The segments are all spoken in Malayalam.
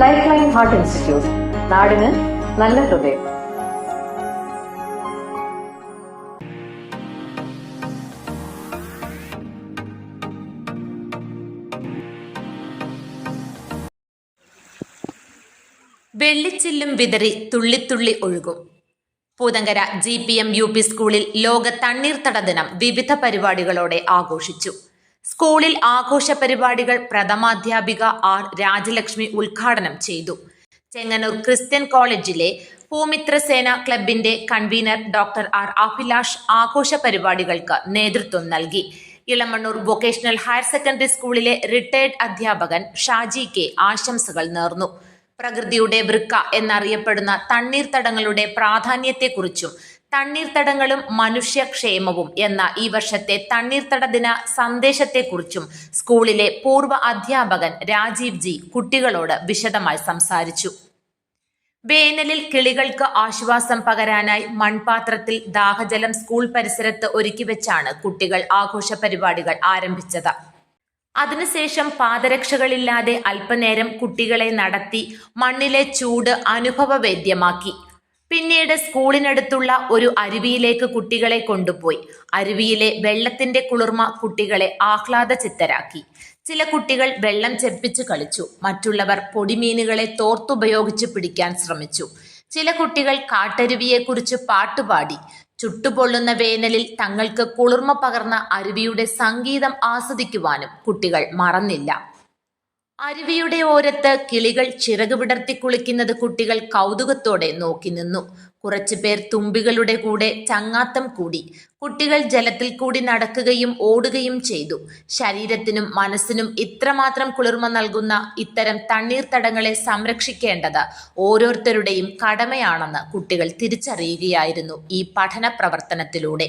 ലൈഫ് ലൈൻ ഹാർട്ട് ഇൻസ്റ്റിറ്റ്യൂട്ട് നാടിന് നല്ല ഹൃദയം. വെള്ളിച്ചില്ലും വിതറി തുള്ളിത്തുള്ളി ഒഴുകും. Poothankara G P M U P സ്കൂളിൽ ലോക തണ്ണീർത്തട ദിനം വിവിധ പരിപാടികളോടെ ആഘോഷിച്ചു. സ്കൂളിൽ ആഘോഷ പരിപാടികൾ പ്രഥമാധ്യാപിക ആർ രാജലക്ഷ്മി ഉദ്ഘാടനം ചെയ്തു. ചെങ്ങന്നൂർ ക്രിസ്ത്യൻ കോളേജിലെ ഭൂമിത്രസേന ക്ലബിന്റെ കൺവീനർ ഡോക്ടർ ആർ അഭിലാഷ് ആഘോഷ പരിപാടികൾക്ക് നേതൃത്വം നൽകി. ഇളമണ്ണൂർ വൊക്കേഷണൽ ഹയർ സെക്കൻഡറി സ്കൂളിലെ റിട്ടയർഡ് അധ്യാപകൻ ഷാജി കെ ആശംസകൾ നേർന്നു. പ്രകൃതിയുടെ വൃക്ക എന്നറിയപ്പെടുന്ന തണ്ണീർത്തടങ്ങളുടെ പ്രാധാന്യത്തെക്കുറിച്ചും തണ്ണീർത്തടങ്ങളും മനുഷ്യക്ഷേമവും എന്ന ഈ വർഷത്തെ തണ്ണീർത്തട ദിന സന്ദേശത്തെക്കുറിച്ചും സ്കൂളിലെ പൂർവ അധ്യാപകൻ രാജീവ് ജി കുട്ടികളോട് വിശദമായി സംസാരിച്ചു. വേനലിൽ കിളികൾക്ക് ആശ്വാസം പകരാനായി മൺപാത്രത്തിൽ ദാഹജലം സ്കൂൾ പരിസരത്ത് ഒരുക്കിവെച്ചാണ് കുട്ടികൾ ആഘോഷ പരിപാടികൾ ആരംഭിച്ചത്. അതിനുശേഷം പാദരക്ഷകളില്ലാതെ അല്പനേരം കുട്ടികളെ നടത്തി മണ്ണിലെ ചൂട് അനുഭവവേദ്യമാക്കി. പിന്നീട് സ്കൂളിനടുത്തുള്ള ഒരു അരുവിയിലേക്ക് കുട്ടികളെ കൊണ്ടുപോയി. അരുവിയിലെ വെള്ളത്തിന്റെ കുളിർമ കുട്ടികളെ ആഹ്ലാദ ചിത്തരാക്കി ചില കുട്ടികൾ വെള്ളം ചെപ്പിച്ചു കളിച്ചു. മറ്റുള്ളവർ പൊടിമീനുകളെ തോർത്തുപയോഗിച്ച് പിടിക്കാൻ ശ്രമിച്ചു. ചില കുട്ടികൾ കാട്ടരുവിയെക്കുറിച്ച് പാട്ടുപാടി. ചുട്ടുപൊള്ളുന്ന വേനലിൽ തങ്ങൾക്ക് കുളിർമ പകർന്ന അരുവിയുടെ സംഗീതം ആസ്വദിക്കുവാനും കുട്ടികൾ മറന്നില്ല. അരുവിയുടെ ഓരത്ത് കിളികൾ ചിറക് വിടർത്തി കുളിക്കുന്നത് കുട്ടികൾ കൗതുകത്തോടെ നോക്കി നിന്നു. കുറച്ചുപേർ തുമ്പികളുടെ കൂടെ ചങ്ങാത്തം കൂടി. കുട്ടികൾ ജലത്തിൽ കൂടി നടക്കുകയും ഓടുകയും ചെയ്തു. ശരീരത്തിനും മനസ്സിനും ഇത്രമാത്രം കുളിർമ നൽകുന്ന ഇത്തരം തണ്ണീർത്തടങ്ങളെ സംരക്ഷിക്കേണ്ടത് ഓരോരുത്തരുടെയും കടമയാണെന്ന് കുട്ടികൾ തിരിച്ചറിയുകയായിരുന്നു ഈ പഠന പ്രവർത്തനത്തിലൂടെ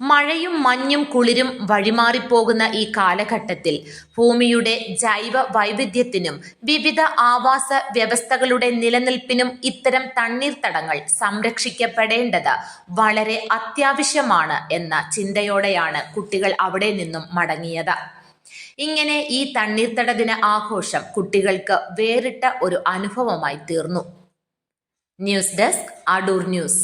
മഴയും മഞ്ഞും കുളിരും വഴിമാറിപ്പോകുന്ന ഈ കാലഘട്ടത്തിൽ ഭൂമിയുടെ ജൈവ വൈവിധ്യത്തിനും വിവിധ ആവാസ വ്യവസ്ഥകളുടെ നിലനിൽപ്പിനും ഇത്തരം തണ്ണീർത്തടങ്ങൾ സംരക്ഷിക്കപ്പെടേണ്ടത് വളരെ അത്യാവശ്യമാണ് എന്ന ചിന്തയോടെയാണ് കുട്ടികൾ അവിടെ നിന്നും മടങ്ങിയത്. ഇങ്ങനെ ഈ തണ്ണീർത്തട ദിന ആഘോഷം കുട്ടികൾക്ക് വേറിട്ട ഒരു അനുഭവമായി തീർന്നു. News desk Adoor news.